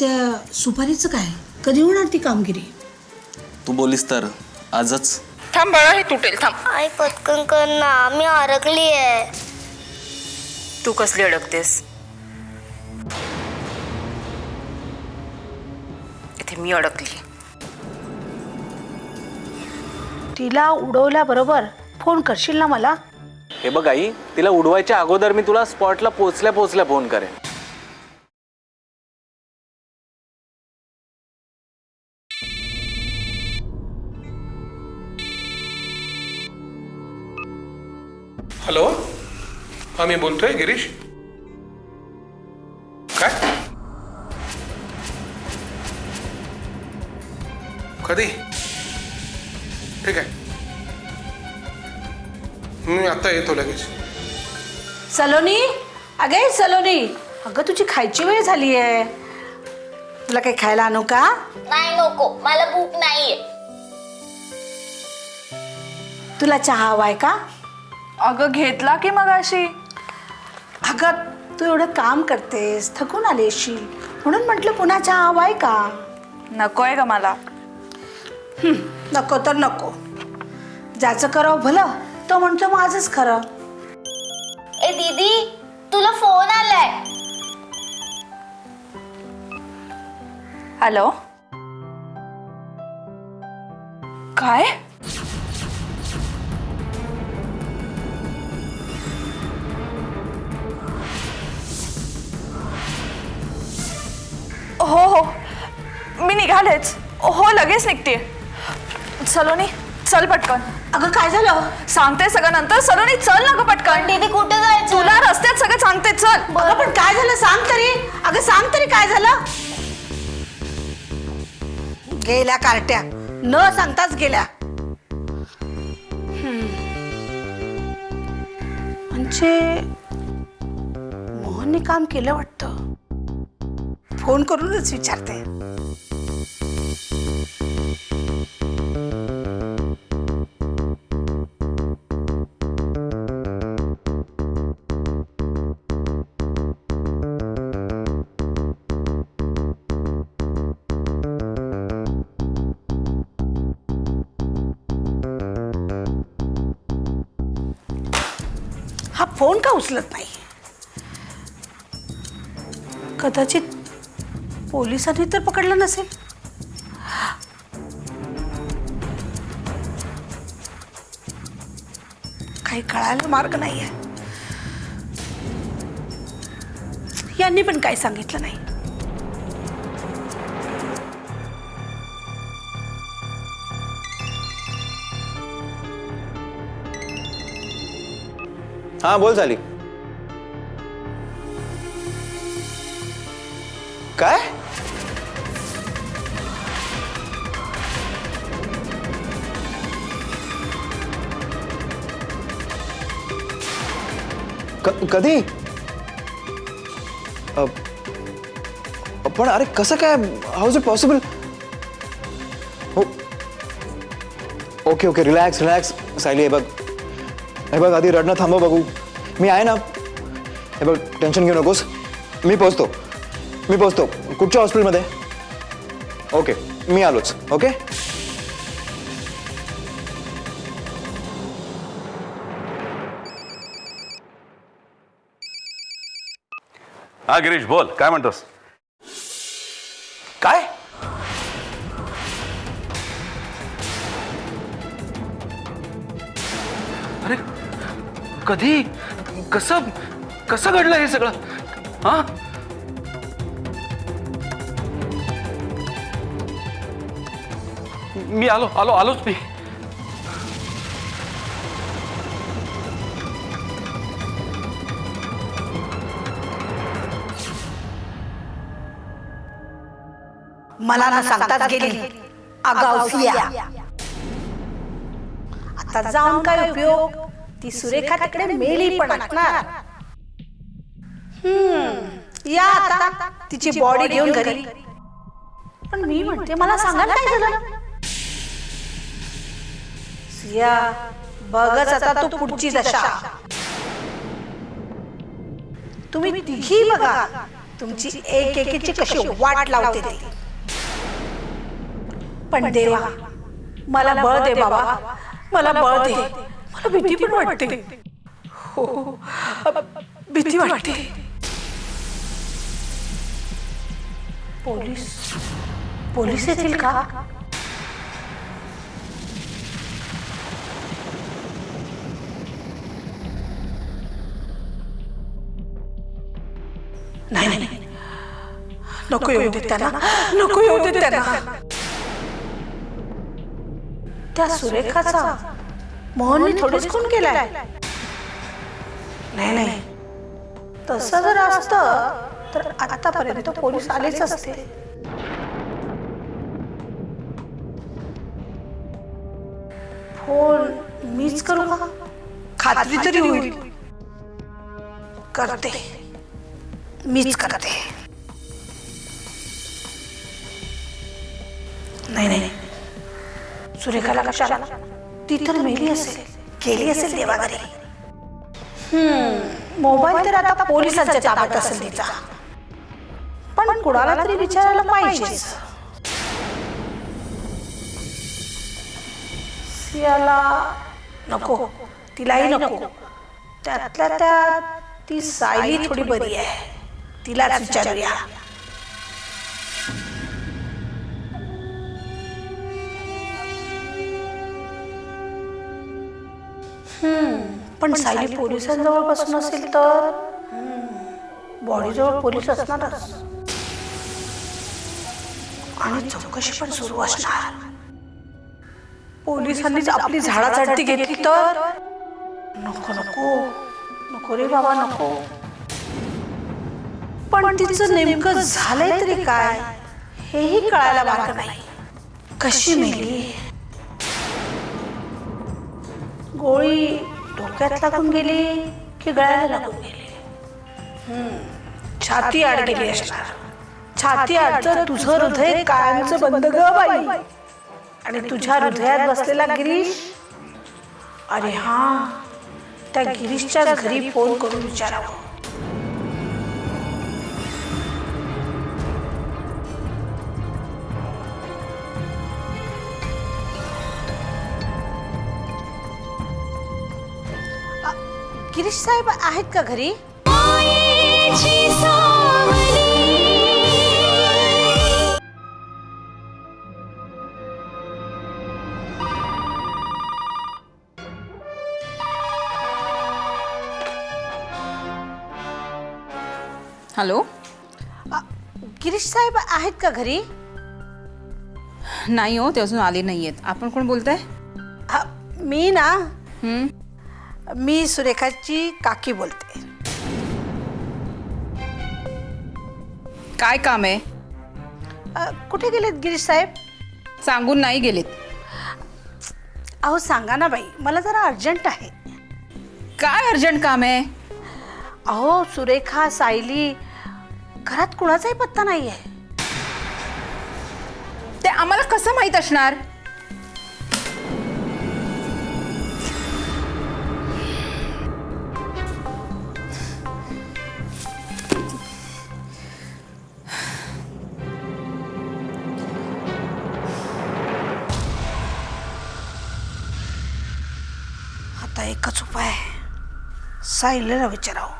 त्या सुपारीचं काय? कधी होणार ती कामगिरी? तू बोलीस तर. आजच. थांब बाळा हे तुटेल. थांब. आई पटकन कर ना. मी अडकली आहे तू कसली अडकतेस? इथे मी अडकली. तिला उडवल्याबरोबर फोन करशील ना मला? हे बघ आई तिला उडवायच्या अगोदर मी तुला स्पॉटला पोचल्या पोचल्या फोन करेन. हा मी बोलतोय गिरीश. काय? कधी? ठीक आहे. मी आता येतो लगेच. सलोनी? अगे सलोनी. अगं तुझी खायची वेळ झाली आहे तुला काही खायला आणू का? नाही नको. मला भूक नाहीये. तुला चहा हवाय का? अगं घेतला की मग अशी अगं तू एवढं काम करतेस थकून आली येशील म्हणून म्हटलं पुन्हा चहा हवाय का? नकोय का मला. नको तर नको. ज्याचं करावं भलं तो म्हणतो माझंच खरं. ए दीदी तुला फोन आलाय. हॅलो? काय? निघालेच हो लगेच निघते. सलोनी चल पटकन. अगं काय झालं? सांगते सगळं नंतर. सलोनी चल ना ग पटकन. दीदी कुठे जायचं? तुला रस्त्यात सगळं सांगते चल. अगं पण काय झालं? सांग तरी. अगं सांग तरी काय झालं? गेल्या कार्ट्या. न सांगताच गेल्या. हम्म. म्हणजे मोहनने काम केलं वाटतं? फोन करूनच विचारते. फोन का उचलत नाही? कदाचित पोलिसांनी तर पकडलं नसेल. काही कळायला मार्ग नाहीये. यांनी पण काही सांगितलं नाही. हा, बोल झाली काय कधी? पण अरे, कसं काय? How is it possible okay okay relax relax Sayali हे बघ. हे बघ आधी रडणं थांबव बघू. मी आहे ना? हे बघ टेन्शन घेऊ नकोस. मी पोचतो मी पोचतो कुठच्या हॉस्पिटलमध्ये ओके मी आलोच. ओके हा गिरीश बोल. काय म्हणतोस? काय? कधी? कसं कसं घडलं हे सगळं? हा? मी आलो आलो आलोच मी. मला ना सांगताच गेली. आगावसिया आता जाऊन काय उपयोग? ती सुरेखा तिकडे मेली पण असणार. हम्म. या आता तिची बॉडी घेऊन घरी. पण मी म्हणते मला सांगायला काय झालं? सिया बघच आता तू पुढची दशा. तुम्ही तिघी बघा. तुमची एक एकीची कशी वाट लावते ती. पण देवा मला बळ दे बाबा. मला बळ दे. मला भीती पण वाटते. हो, हो, हो भीती वाटते. पोलीस पोलीस येतील का? नाही नाही. नको येऊ दे त्यांना. नको येऊ दे त्यांना. त्या सुरेखाचा मोहनने थोडीच खून केलाय. नाही नाही. तसं जर असतं तर आतापर्यंत पोलीस आलेच असते. फोन मीच करू का? खात्री तरी होईल. करते. मीच करते. नाही नाही सुरेखाला आला? ती तर मेली असेल. गेली असेल देवाघरी. हम्म मोबाईल तर आता पोलिसांच्या ताब्यात असेल तिचा. पण कुणाला तरी विचारायला पाहिजे सियाला नको. तिलाही नको. त्यातल्या त्यात ती सायली थोडी बरी आहे. तिलाच विचारूया. पण सायली पोलिसांजवळ बसून असेल तर? बॉडीजवळ पोलीस असणारच. आणि चौकशी पण सुरू असणार. पोलिसांनीच आपली झाडाझडती घेतली तर? नको नको नको. रे बाबा नको. पण तिचं नेमकं झालंय तरी काय? हेही कळायला मार्ग नाही. कशी मेली? गोळी डोक्यात लागून गेली की गळ्याला लागून गेली? हम्म, छाती आड गेली असणार. छाती आडचं तुझं हृदय कायमचं बंद ग बाई. आणि तुझ्या हृदयात बसलेला गिरीश? अरे हा. त्या गिरीशच्या घरी फोन करून विचारावं. गिरीश साहेब आहेत का घरी? हॅलो? अ, गिरीश साहेब आहेत का घरी? नाही हो ते अजून आले नाही आहेत आपण कोण बोलताय? हा, मी ना हं? मी सुरेखाची काकी बोलते. काय काम आहे? अ, कुठे गेलेत गिरीश साहेब? सांगून नाही गेलेत. अहो सांगा ना बाई मला जरा अर्जंट आहे. काय अर्जंट काम आहे? अहो सुरेखा सायली घरात कुणाचाही पत्ता नाही आहे ते आम्हाला कसं माहीत असणार? सायलीला विचारावं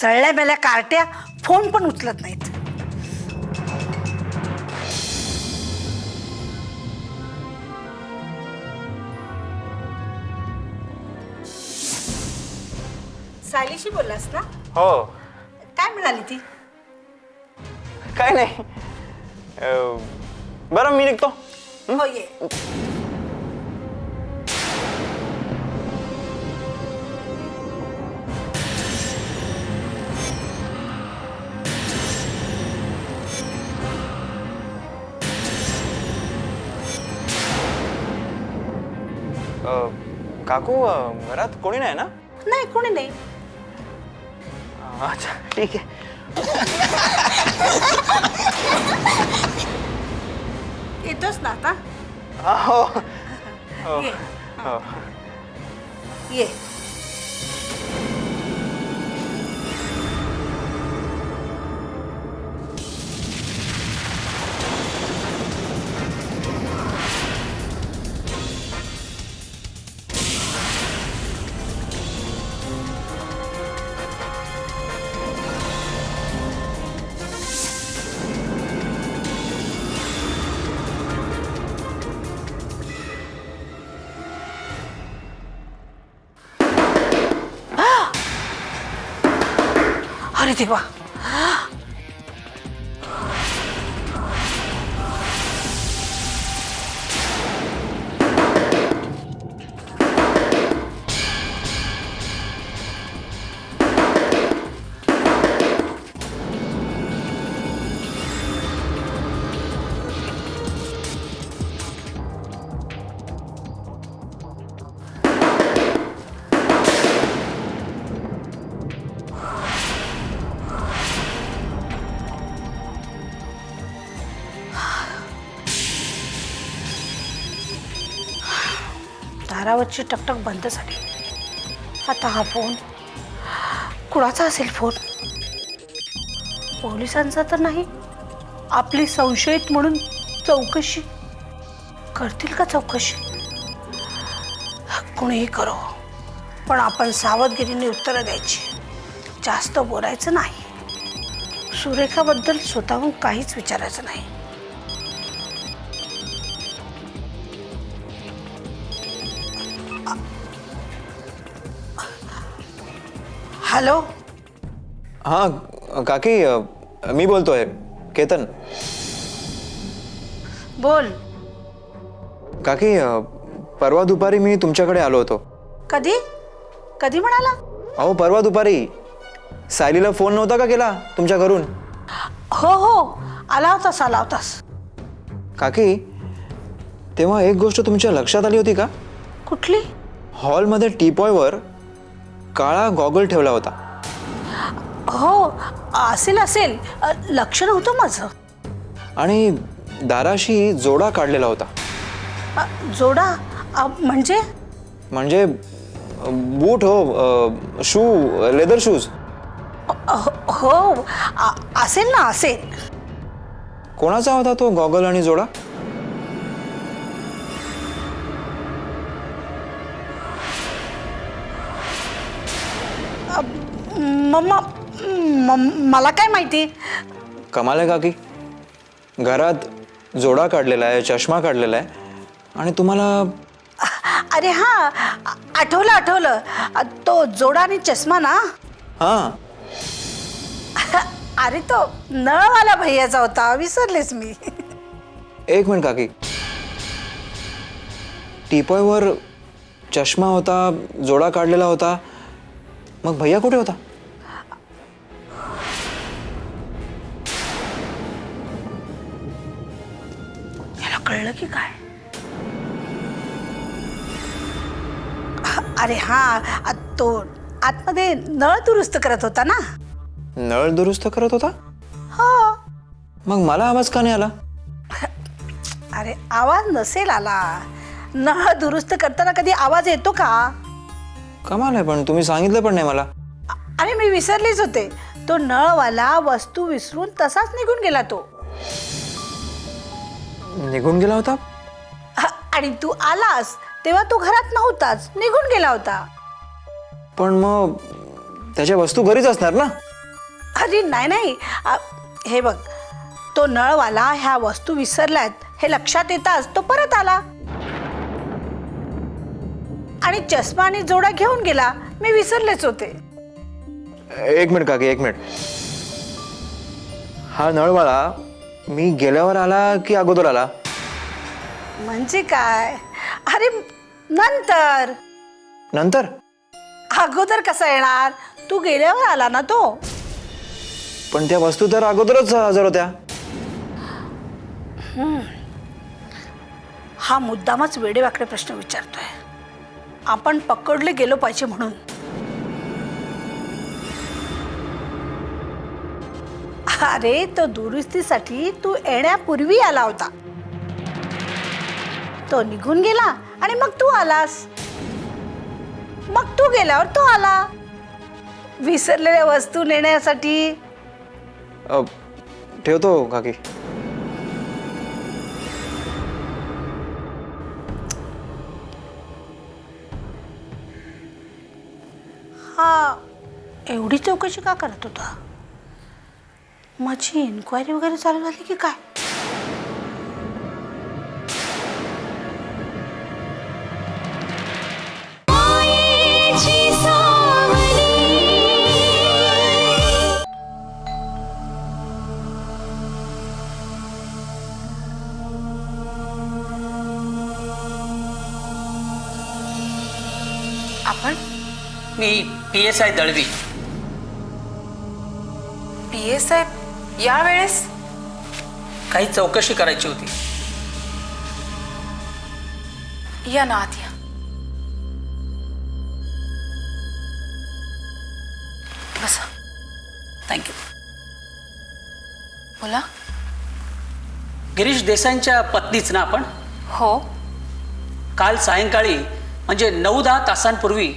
जळल्या मेल्या कार्ट्या फोन पण उचलत नाहीत. सायलीशी बोललास ना? हो. काय म्हणाली ती? काय नाही. अं, बरं मी निघतो. हो? ये. अं, काकू अं, घरात कोणी नाही ना? नाही कोणी नाही. अच्छा. ठीक आहे. येतोच ना आता? हा, हो. ये. हो दारावरची टकटक बंद झाली. आता हा फोन कुणाचा असेल फोन? पोलिसांचा तर नाही. आपली संशयित म्हणून चौकशी. करतील का चौकशी? कुणीही करो. पण आपण सावधगिरीने उत्तरं द्यायची. जास्त बोलायचं नाही. सुरेखाबद्दल स्वतःहून काहीच विचारायचं नाही. हॅलो? हां काकी अं, मी बोलतोय. केतन. बोल. काकी अं, परवा दुपारी मी तुमच्याकडे आलो होतो. कधी? कधी म्हणाला? अहो परवा दुपारी. सायलीला फोन नव्हता का केला तुमच्या घरून? हो हो. आला होतास आला होतास. काकी तेव्हा एक गोष्ट तुमच्या लक्षात आली होती का? कुठली? हॉलमध्ये टीपॉयवर काळा गॉगल ठेवला होता. हो असेल असेल. अ, लक्ष नव्हतं माझं. आणि दाराशी जोडा काढलेला होता. अ, जोडा? अ, म्हणजे? म्हणजे अं, बूट हो शू लेदर शूज. अ, हो अ, असेल ना असेल. कोणाचा होता तो गॉगल आणि जोडा? मम्मा मला काय माहिती? कमाल आहे काकी. घरात जोडा काढलेला आहे चष्मा काढलेला आहे आणि तुम्हाला अरे हा आठवलं आठवलं. तो जोडा आणि चष्मा ना? हां. अरे तो नळवाला भैयाचा होता विसरलेस मी. एक मिनिट काकी. टीपॉयवर चष्मा होता जोडा काढलेला होता. मग भैया कुठे होता? कळलं की काय? अरे हा आ, तो आतमध्ये नळ दुरुस्त करत होता ना? नळ दुरुस्त करत होता? हो. मग मला आवाज का नाही आला? अरे आवाज नसेल आला. नळ दुरुस्त करताना कधी आवाज येतो का? कमाल आहे पण तुम्ही सांगितलं पण नाही मला. अरे मी विसरलीच होते. तो नळवाला वस्तू विसरून तसाच निघून गेला तो. निघून गेला होता? हा, आणि तू आलास तेव्हा तो घरात नव्हताच निघून गेला होता. पण मग त्याच्या वस्तू घरीच असणार ना? अरे नाही नाही. आ, हे बघ तो नळवाला ह्या वस्तू विसरल्यात हे लक्षात येताच तो परत आला. आणि चष्मा आणि जोडा घेऊन गेला मी विसरलेच होते. एक मिनिट काकी एक मिनिट. हा नळवाळा मी गेल्यावर आला की अगोदर आला? म्हणजे काय? अरे नंतर. नंतर? अगोदर कसा येणार? तू गेल्यावर आला ना तो. पण त्या वस्तू तर अगोदरच हजर होत्या. हा मुद्दामच वेडेवाकडे प्रश्न विचारतोय. आपण पकडले गेलो पाहिजे म्हणून. अरे तो दुरुस्तीसाठी तू येण्यापूर्वी आला होता. तो निघून गेला आणि मग तू आलास. मग तू गेल्यावर तो आला. विसरलेल्या वस्तू नेण्यासाठी. अ, ठेवतो काकी. हा एवढी चौकशी का करत होता? माझी इन्क्वायरी वगैरे चालू झाली की काय? आपण? मी P S I Dalvi. P S साहेब यावेळेस काही चौकशी करायची होती. या ना आत या बसा थँक्यू बोला. गिरीश देसाईंच्या पत्नीच ना आपण? हो. काल सायंकाळी म्हणजे नऊ दहा तासांपूर्वी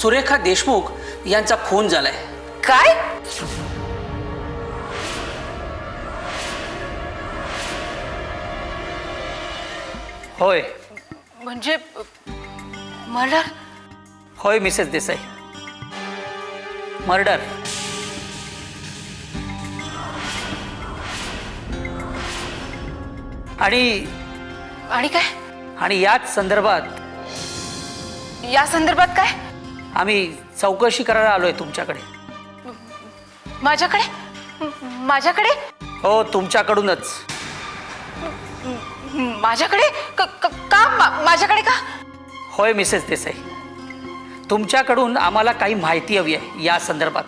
सुरेखा देशमुख यांचा खून झालाय. काय? होय. म्हणजे मर्डर होय मिसेस देसाई. मर्डर. आणि आणि काय? आणि याच संदर्भात या संदर्भात काय? आम्ही चौकशी करायला आलोय तुमच्याकडे. माझ्याकडे? म- माझ्याकडे? हो तुमच्याकडूनच. माझ्याकडे? क- क- का? मा- माझ्याकडे का? होय मिसेस देसाई. तुमच्याकडून आम्हाला काही माहिती हवी आहे या संदर्भात.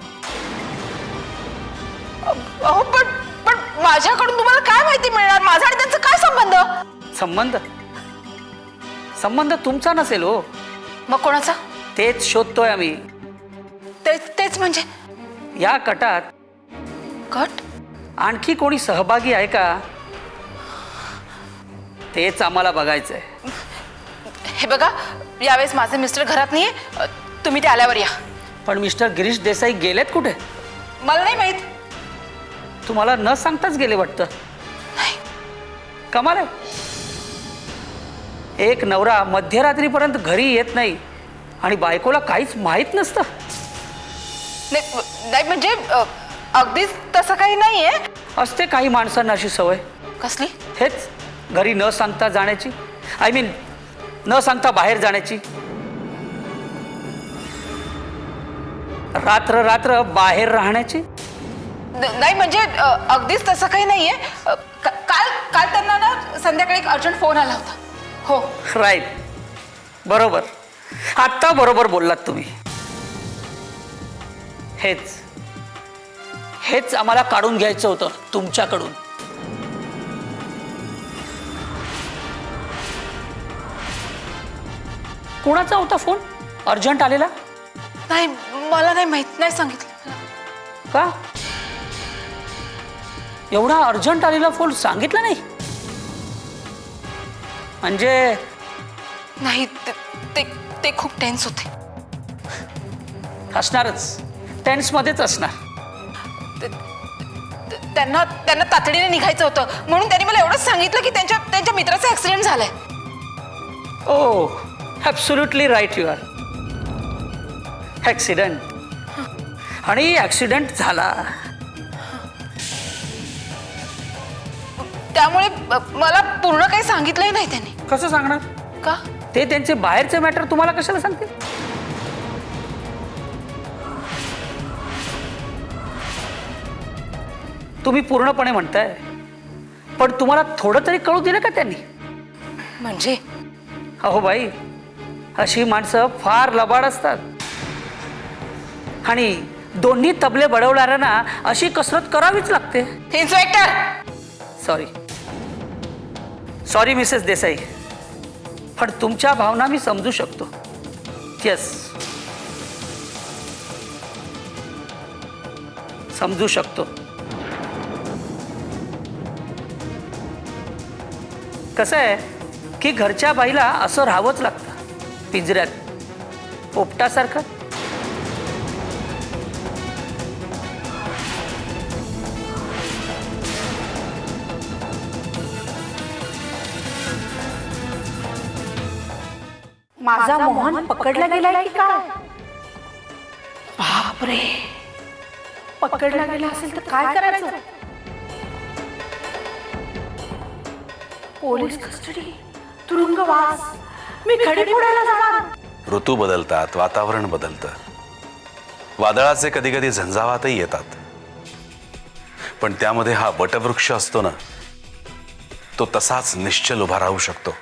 अहो पण पण माझ्याकडून तुम्हाला काय माहिती मिळणार? माझा आणि त्यांचा काय संबंध? संबंध? संबंध तुमचा नसेल हो. मग कोणाचा? तेच शोधतोय आम्ही. तेच तेच म्हणजे? या कटात कट? आणखी कोणी सहभागी आहे का? तेच आम्हाला बघायचंय. हे बघा यावेळेस माझे मिस्टर घरात नाहीये. अ, तुम्ही ते आल्यावर या. पण मिस्टर गिरीश देसाई गेलेत कुठे? मला नाही माहीत. तुम्हाला न सांगताच गेले वाटतं? नाही. कमाल आहे. एक नवरा मध्यरात्रीपर्यंत घरी येत नाही आणि बायकोला काहीच माहीत नसतं. नाही नाही म्हणजे अ, अगदीच तसं काही नाहीये. असते काही माणसांना अशी सवय. कसली? हेच. घरी न सांगता जाण्याची? आय मीन न सांगता बाहेर जाण्याची? रात्र रात्र बाहेर राहण्याची? नाही म्हणजे अगदीच तसं काही नाहीये. काल काल त्यांना ना संध्याकाळी एक अर्जंट फोन आला होता. हो. राईट बरोबर. आत्ता बरोबर बोललात तुम्ही. हेच. हेच आम्हाला काढून घ्यायचं होतं तुमच्याकडून. कोणाचा होता फोन? अर्जंट आलेला? नाही मला नाही माहीत. नाही सांगितलं. का? एवढा अर्जंट आलेला फोन सांगितला नाही? म्हणजे? नाही ते- ते ते खूप टेन्स होते. असणारच. टेन्समध्येच असणार. त- त्यांना त्यांना तातडीने निघायचं होतं. म्हणून त्यांनी मला एवढंच सांगितलं की त्यांच्या त्यांच्या मित्राचा ऍक्सिडेंट झालाय. ओ absolutely right you are accident आणि ॲक्सिडंट झाला. त्यामुळे मला पूर्ण काही सांगितलंही नाही त्यांनी. कसं सांगणार? का? ते त्यांचे बाहेरचे मॅटर तुम्हाला कशाला सांगते तुम्ही पूर्णपणे म्हणताय पण तुम्हाला थोडं तरी कळू दिलं का त्यांनी? म्हणजे? अहो बाई अशी माणसं फार लबाड असतात. आणि दोन्ही तबले बडवणाऱ्यांना अशी कसरत करावीच लागते. Inspector sorry sorry Mrs Desai पण तुमच्या भावना मी समजू शकतो. येस समजू शकतो. कसं आहे की घरच्या बाईला असं राहावंच लागतं. पिंजऱ्यात. पोपटासारखं. माझा मोहन पकडला गेलाय की काय? बापरे. पकडला गेला असेल तर काय करायचं? पोलीस कस्टडी तुरुंगवास. मी खडी फोडायला जाणार. ऋतू बदलतात वातावरण बदलतं. वादळाचे कधी कधी झंझावातही येतात. पण त्यामध्ये हा वटवृक्ष असतो ना तो तसाच निश्चल उभा राहू शकतो.